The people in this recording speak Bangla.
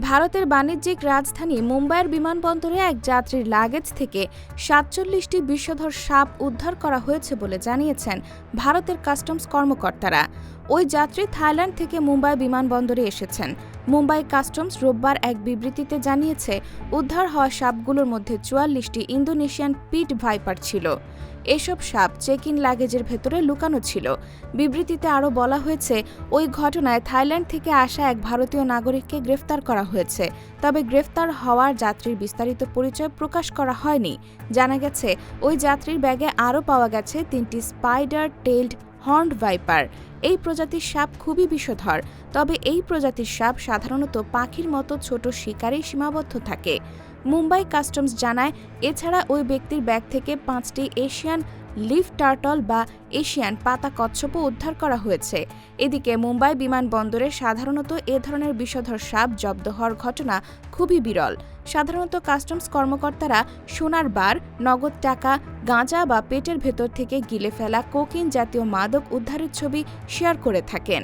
ভারতের বাণিজ্যিক রাজধানী মুম্বাইয়ের বিমানবন্দরে এক যাত্রীর লাগেজ থেকে সাতচল্লিশটি বিষধর সাপ উদ্ধার করা হয়েছে বলে জানিয়েছেন ভারতের কাস্টমস কর্মকর্তারা। ওই যাত্রী থাইল্যান্ড থেকে মুম্বাই বিমানবন্দরে এসেছেন। মুম্বাই কাস্টমস রোববার এক বিবৃতিতে জানিয়েছে, উদ্ধার হওয়া সাপগুলোর মধ্যে চুয়াল্লিশটি ইন্দোনেশিয়ান পিট ভাইপার ছিল। এসব সাপ চেক ইন লাগেজের ভেতরে লুকানো ছিল। বিবৃতিতে আরও বলা হয়েছে, ওই ঘটনায় থাইল্যান্ড থেকে আসা এক ভারতীয় নাগরিককে গ্রেফতার করা হয়েছে। তবে গ্রেফতার হওয়ার যাত্রীর বিস্তারিত পরিচয় প্রকাশ করা হয়নি। জানা গেছে, ওই যাত্রীর ব্যাগে আরও পাওয়া গেছে তিনটি স্পাইডার টেইলড হর্নড ভাইপার। এই প্রজাতির সাপ খুবই বিষধর, তবে এই প্রজাতির সাপ সাধারণত পাখির মতো ছোট শিকারে সীমাবদ্ধ থাকে। মুম্বাই কাস্টমস জানায়, এছাড়া ওই ব্যক্তির ব্যাগ থেকে পাঁচটি এশিয়ান লিফ টার্টল বা এশিয়ান পাতা কচ্ছপও উদ্ধার করা হয়েছে। এদিকে মুম্বাই বিমানবন্দরে সাধারণত এ ধরনের বিষধর সাপ জব্দ হওয়ার ঘটনা খুবই বিরল। সাধারণত কাস্টমস কর্মকর্তারা সোনার বার, নগদ টাকা, গাঁজা বা পেটের ভেতর থেকে গিলে ফেলা কোকিন জাতীয় মাদক উদ্ধারের ছবি শেয়ার করে থাকেন।